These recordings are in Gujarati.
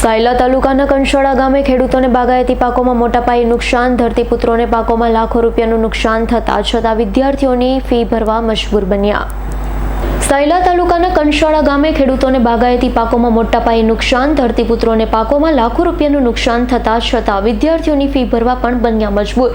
સાયલા તાલુકાના કંશોળા ગામે ખેડૂતોને બાગાયતી પાકોમાં મોટા પાયે નુકસાન ધરતીપુત્રોને પાકોમાં લાખો રૂપિયાનું નુકસાન થતા છતાં વિદ્યાર્થીઓની ફી ભરવા મજબૂર બન્યા. સાયલા તાલુકાના કંશાળા ગામે ખેડૂતોને બાગાયતી પાકોમાં મોટા પાયે નુકસાન ધરતીપુત્રોને પાકોમાં લાખો રૂપિયાનું નુકસાન થતા છતાં વિદ્યાર્થીઓની ફી ભરવા પણ બન્યા મજબૂર.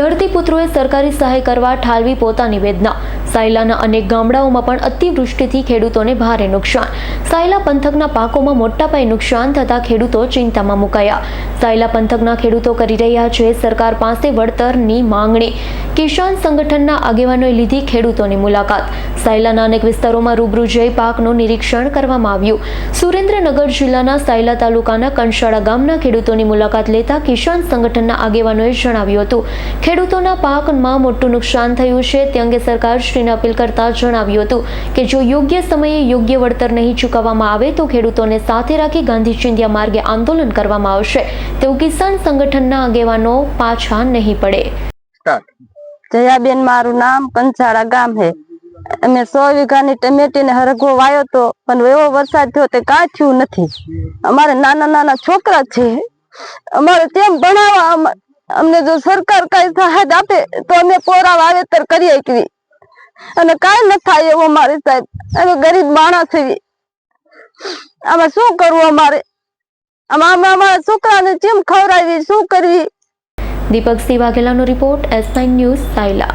ધરતીપુત્રોએ સરકારી સહાય કરવા ઠાલવી પોતાની વેદના. સાયલાના અનેક ગામડાઓમાં પણ અતિવૃષ્ટિથી ખેડૂતોને ભારે નુકસાન. સાયલા પંથકના પાકોમાં મોટા પાયે નુકસાન થતા ખેડૂતો ચિંતામાં મુકાયા. સાયલા પંથકના ખેડૂતો કરી રહ્યા છે, સરકાર પાસે વળતરની માંગણી. કિસાન સંગઠનના આગેવાનોએ લીધી ખેડૂતોની મુલાકાત. સાયલાના અનેક વિસ્તારોમાં રૂબરૂ જઈ પાકનું નિરીક્ષણ કરવામાં આવ્યું. સુરેન્દ્રનગર જિલ્લાના સાયલા તાલુકાના કંશાળા ગામના ખેડૂતોની મુલાકાત લેતા કિસાન સંગઠનના આગેવાનોએ જણાવ્યું હતું. ખેડૂતોના પાકમાં મોટું નુકસાન થયું છે તે અંગે સરકારશ્રીને અપીલ કરતા જણાવ્યું હતું કે જો યોગ્ય સમયે યોગ્ય વળતર નહીં ચૂકવવામાં આવે તો ખેડૂતોને સાથે રાખી ગાંધી ચિંધ્યા માર્ગે આંદોલન કરવામાં આવશે. તેવું કિસાન સંગઠનના આગેવાનો પાછા નહીં પડે. જયાબેન, મારું નામ કંસાળા ગામ હે. અમે સો વીઘાની ટમેટી ને હરગવો વાયો તો, પણ એવો વરસાદ થયો તે કાંઈ થયું નથી. અમારે નાના નાના છોકરા છે. અમારે તેમ ભણાવવા અમને જો સરકાર કઈ સહાય આપે, તો અમે પોરા વાવેતર કરી શકીએ અને કાંઈ ન થાય એવું મારે સાહેબ. અમે ગરીબ માણસ છીએ આમાં શું કરવું અમારે? આમાં અમે અમારા છોકરાને કેમ ખવડાવી, શું કરવી? Deepak Singh વાઘેલાનો report S nine news Sayla.